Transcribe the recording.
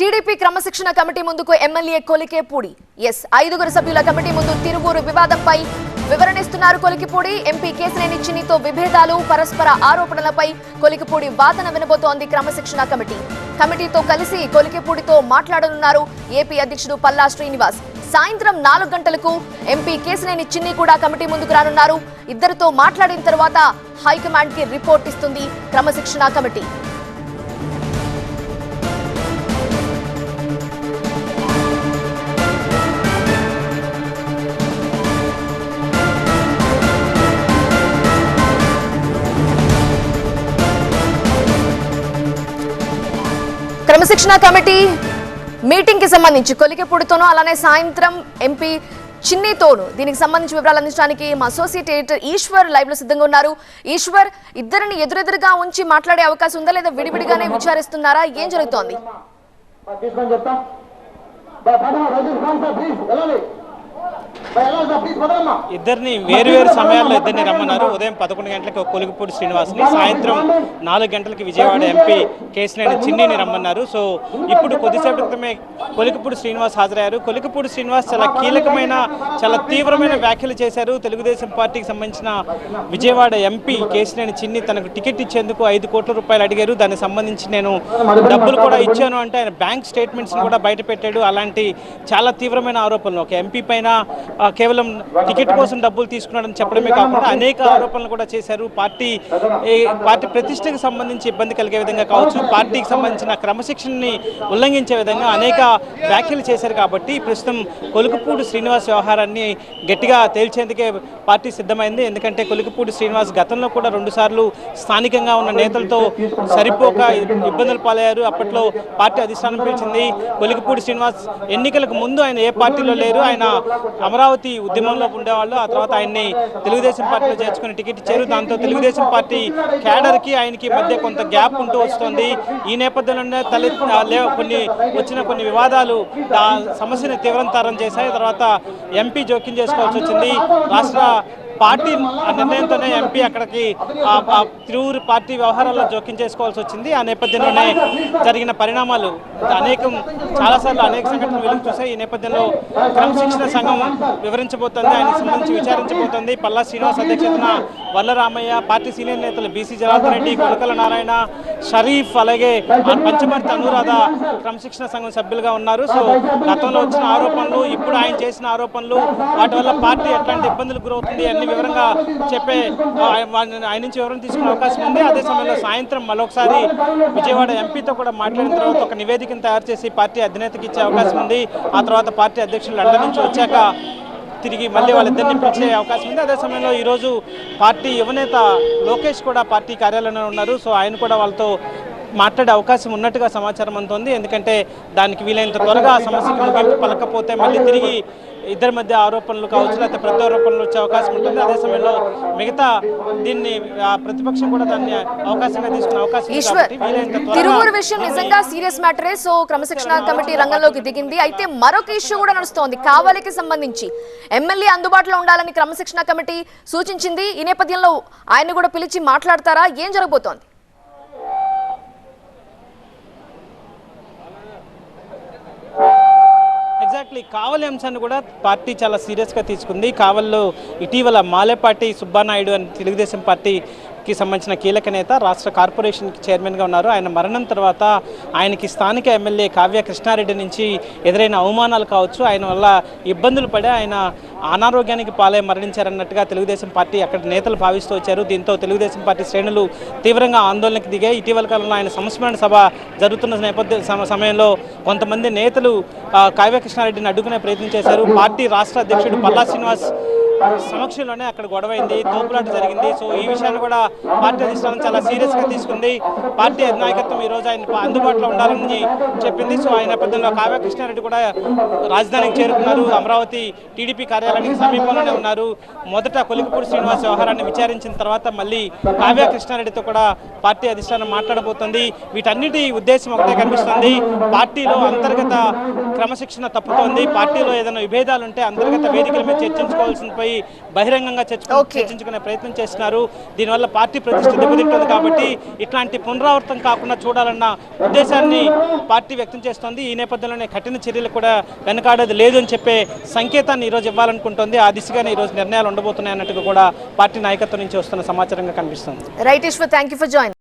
TDP క్రమశిక్షణ committee ముందుకు MLA కొలికేపూడి. Yes ఐదుగురు సభ్యుల కమిటీ ముందు తిరువూరు వివాదంపై వివరణిస్తున్నారు కొలికిపూడి. ఎంపీ కేసినేని చిన్నితో విభేదాలు పరస్పర ఆరోపణలపై కొలికిపూడి వాదన వినబోతోంది క్రమశిక్షణ కమిటీ. కమిటీతో కలిసి కొలికిపూడితో మాట్లాడనున్నారు ఏపీ అధ్యక్షుడు పల్లా శ్రీనివాస్. సాయంత్రం నాలుగు గంటలకు ఎంపీ కేసినేని చిన్ని కూడా కమిటీ ముందుకు రానున్నారు. ఇద్దరితో మాట్లాడిన తర్వాత హైకమాండ్కి రిపోర్ట్ ఇస్తుంది క్రమశిక్షణ కమిటీ. క్రమశిక్షణ కమిటీ మీటింగ్కి సంబంధించి కొలికెపూడితోనూ అలానే సాయంత్రం ఎంపీ చిన్నితోను దీనికి సంబంధించి వివరాలు అందించడానికి మా అసోసియేట్ ఎడిటర్ ఈశ్వర్ లైవ్లో సిద్ధంగా ఉన్నారు. ఈశ్వర్ ఇద్దరిని ఎదురెదురుగా ఉంచి మాట్లాడే అవకాశం ఉందా లేదా విడివిడిగానే విచారిస్తున్నారా? ఏం జరుగుతోంది? ఇద్దరిని వేరువేరు సమయాల్లో ఇద్దరిని రమ్మన్నారు. ఉదయం పదకొండు గంటలకు కొలిగిపూడి శ్రీనివాస్ని సాయంత్రం నాలుగు గంటలకి విజయవాడ ఎంపీ కేసినేని చిన్నిని రమ్మన్నారు. సో ఇప్పుడు కొద్దిసేపటి క్రితమే కొలికిపూడి శ్రీనివాస్ హాజరయ్యారు. కొలికిపూడి శ్రీనివాస్ చాలా కీలకమైన చాలా తీవ్రమైన వ్యాఖ్యలు చేశారు. తెలుగుదేశం పార్టీకి సంబంధించిన విజయవాడ ఎంపీ కేసినేని చిన్ని తనకు టికెట్ ఇచ్చేందుకు ఐదు కోట్ల రూపాయలు అడిగారు. దానికి సంబంధించి నేను డబ్బులు కూడా ఇచ్చాను అంటే ఆయన బ్యాంక్ స్టేట్మెంట్స్ని కూడా బయట పెట్టాడు అలాంటి చాలా తీవ్రమైన ఆరోపణలు. ఒక ఎంపీ పైన కేవలం టికెట్ కోసం డబ్బులు తీసుకున్నాడని చెప్పడమే కాకుండా అనేక ఆరోపణలు కూడా చేశారు. పార్టీ పార్టీ ప్రతిష్టకు సంబంధించి ఇబ్బంది కలిగే విధంగా కావచ్చు పార్టీకి సంబంధించిన క్రమశిక్షణని ఉల్లంఘించే విధంగా అనేక వ్యాఖ్యలు చేశారు కాబట్టి ప్రస్తుతం కొలుకుపూడి శ్రీనివాస్ వ్యవహారాన్ని గట్టిగా తేల్చేందుకే పార్టీ సిద్ధమైంది. ఎందుకంటే కొలుకుపూడి శ్రీనివాస్ గతంలో కూడా రెండుసార్లు స్థానికంగా ఉన్న నేతలతో సరిపోక ఇబ్బందులు పాలయ్యారు. అప్పట్లో పార్టీ అధిష్టానం పిలిచింది కొలికపూడి శ్రీనివాస్ ఎన్నికలకు ముందు ఆయన ఏ పార్టీలో లేరు ఆయన అమరావతి ఉద్యమంలో ఉండేవాళ్ళు. ఆ తర్వాత ఆయన్ని తెలుగుదేశం పార్టీలో చేర్చుకుని టికెట్ ఇచ్చారు. దాంతో తెలుగుదేశం పార్టీ క్యాడర్కి ఆయనకి మధ్య కొంత గ్యాప్ ఉంటూ వస్తుంది. ఈ నేపథ్యంలోనే తల్లి కొన్ని వచ్చిన కొన్ని వివాదాలు సమస్యను సమస్యని తీవ్రంతరం చేశాయి. తర్వాత ఎంపీ జోక్యం చేసుకోవాల్సి వచ్చింది. రాష్ట్ర పార్టీ ఆ నిర్ణయంతోనే ఎంపీ అక్కడికి తిరువురు పార్టీ వ్యవహారాల్లో జోక్యం చేసుకోవాల్సి వచ్చింది. ఆ నేపథ్యంలోనే జరిగిన పరిణామాలు అనేకం చాలాసార్లు అనేక సంఘటనలు వెలుగు చూసాయి ఈ నేపథ్యంలో క్రమశిక్షణ సంఘం వివరించబోతోంది ఆయనకు సంబంధించి విచారించబోతోంది. పల్లా శ్రీనివాస్ అధ్యక్షతన వల్లరామయ్య పార్టీ సీనియర్ నేతలు బీసీ జనార్దన్ రెడ్డి కొలకల నారాయణ షరీఫ్ అలాగే పంచమర్తి అనురాధ క్రమశిక్షణ సంఘం సభ్యులుగా ఉన్నారు. సో గతంలో వచ్చిన ఆరోపణలు ఇప్పుడు ఆయన చేసిన ఆరోపణలు వాటి వల్ల పార్టీ ఎట్లాంటి ఇబ్బందులు గురవుతుంది అన్ని వివరంగా చెప్పే ఆయన నుంచి వివరణ తీసుకునే అవకాశం ఉంది. అదే సమయంలో సాయంత్రం మరొకసారి విజయవాడ ఎంపీతో కూడా మాట్లాడిన తర్వాత ఒక నివేదికను తయారు చేసి పార్టీ అధినేతకి ఇచ్చే అవకాశం ఉంది. ఆ తర్వాత పార్టీ అధ్యక్షులు లండన్ నుంచి వచ్చాక తిరిగి మళ్ళీ వాళ్ళిద్దరిని పిలిచే అవకాశం ఉంది. అదే సమయంలో ఈరోజు పార్టీ యువనేత లోకేష్ కూడా పార్టీ కార్యాలయంలో ఉన్నారు. సో ఆయన కూడా వాళ్ళతో మాట్లాడే అవకాశం ఉన్నట్టుగా సమాచారం అందుతుంది. ఎందుకంటే దానికి వీలైనంత త్వరగా ఆ ముగింపు పలకపోతే మళ్ళీ తిరిగి ఇద్దరి మధ్య ఆరోపణలు కావచ్చు లేకపోతే ప్రత్యారోపణలు వచ్చే అవకాశం ఉంటుంది. అదే సమయంలో మిగతా దీన్ని ఆ, ప్రతిపక్షం కూడా దాన్ని అవకాశంగా తీసుకునే అవకాశం తిరువూరు విషయం నిజంగా సీరియస్ మ్యాటరే. సో క్రమశిక్షణ కమిటీ రంగంలోకి దిగింది. అయితే మరొక ఇష్యూ కూడా నడుస్తోంది. కావలికి సంబంధించి ఎమ్మెల్యే అందుబాటులో ఉండాలని క్రమశిక్షణ కమిటీ సూచించింది. ఈ నేపథ్యంలో ఆయన కూడా పిలిచి మాట్లాడతారా? ఏం జరగబోతోంది? ఎగ్జాక్ట్లీ కావలి అంశాన్ని కూడా పార్టీ చాలా సీరియస్గా తీసుకుంది. కావల్లో ఇటీవల మాలేపాటి సుబ్బానాయుడు అని తెలుగుదేశం పార్టీ కి సంబంధించిన కీలక నేత రాష్ట్ర కార్పొరేషన్కి చైర్మన్గా ఉన్నారు. ఆయన మరణం తర్వాత ఆయనకి స్థానిక ఎమ్మెల్యే కావ్య కృష్ణారెడ్డి నుంచి ఎదురైన అవమానాలు కావచ్చు ఆయన వల్ల ఇబ్బందులు పడి ఆయన అనారోగ్యానికి పాలై మరణించారన్నట్టుగా తెలుగుదేశం పార్టీ అక్కడ నేతలు భావిస్తూ వచ్చారు. దీంతో తెలుగుదేశం పార్టీ శ్రేణులు తీవ్రంగా ఆందోళనకు దిగాయి. ఇటీవల కాలంలో ఆయన సంస్మరణ సభ జరుగుతున్న నేపథ్య సమయంలో కొంతమంది నేతలు కావ్య కృష్ణారెడ్డిని అడ్డుకునే ప్రయత్నం చేశారు. పార్టీ రాష్ట్ర అధ్యక్షుడు పల్లా శ్రీనివాస్ సమక్షంలోనే అక్కడ గొడవ అయింది తోపులాట జరిగింది. సో ఈ విషయాన్ని కూడా పార్టీ అధిష్టానం చాలా సీరియస్గా తీసుకుంది. పార్టీ నాయకత్వం ఈ రోజు ఆయన అందుబాటులో ఉండాలని చెప్పింది. సో ఆయన నేపథ్యంలో కావ్యకృష్ణారెడ్డి కూడా రాజధానికి చేరుకున్నారు. అమరావతి టీడీపీ కార్యాలయానికి సమీపంలోనే ఉన్నారు. మొదట కొలికపూడి శ్రీనివాస్ వ్యవహారాన్ని విచారించిన తర్వాత మళ్ళీ కావ్యకృష్ణారెడ్డితో కూడా పార్టీ అధిష్టానం మాట్లాడబోతోంది. వీటన్నిటి ఉద్దేశం ఒకటే కనిపిస్తుంది. పార్టీలో అంతర్గత క్రమశిక్షణ తప్పుతోంది. పార్టీలో ఏదైనా విభేదాలు ఉంటే అంతర్గత వేదికల మీద చర్చించుకోవాల్సిందిపై పోయి బహిరంగంగా. చర్చించుకునే ప్రయత్నం చేస్తున్నారు. దీనివల్ల పార్టీ ప్రతిష్ట దెబ్బతింటుంది కాబట్టి ఇట్లాంటి పునరావృతం కాకుండా చూడాలన్న ఉద్దేశాన్ని పార్టీ వ్యక్తం చేస్తోంది. ఈ నేపథ్యంలోనే కఠిన చర్యలు కూడా వెనకాడేది లేదు అని చెప్పే సంకేతాన్ని ఈరోజు ఇవ్వాలనుకుంటోంది. ఆ దిశగానే ఈరోజు నిర్ణయాలు ఉండబోతున్నాయి అన్నట్టుగా కూడా పార్టీ నాయకత్వం నుంచి వస్తున్న సమాచారంగా కనిపిస్తుంది. Right Eshwar thank for join